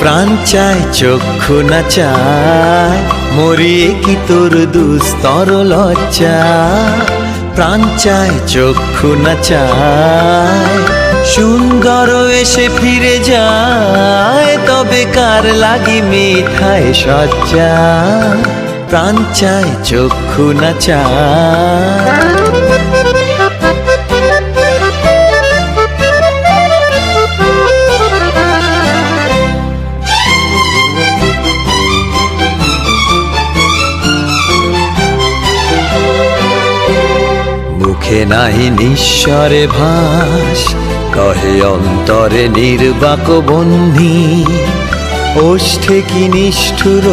প্রাণ চায়, চক্ষু না চায় মরিয়ে কি তোর দুস্তর লজ্জা? প্রাণ চায়, চক্ষু না চায়, সুন্দর এসে ফিরে যায়, তবে কার লাগি মিঠায় সজ্জা? প্রাণ চায়, চক্ষু না চায় মুখে নাহি নিঃস্বরে ভাস। কহে অন্তরে নির্বাক বন্ধী ওষ্ঠে কি নিষ্ঠুর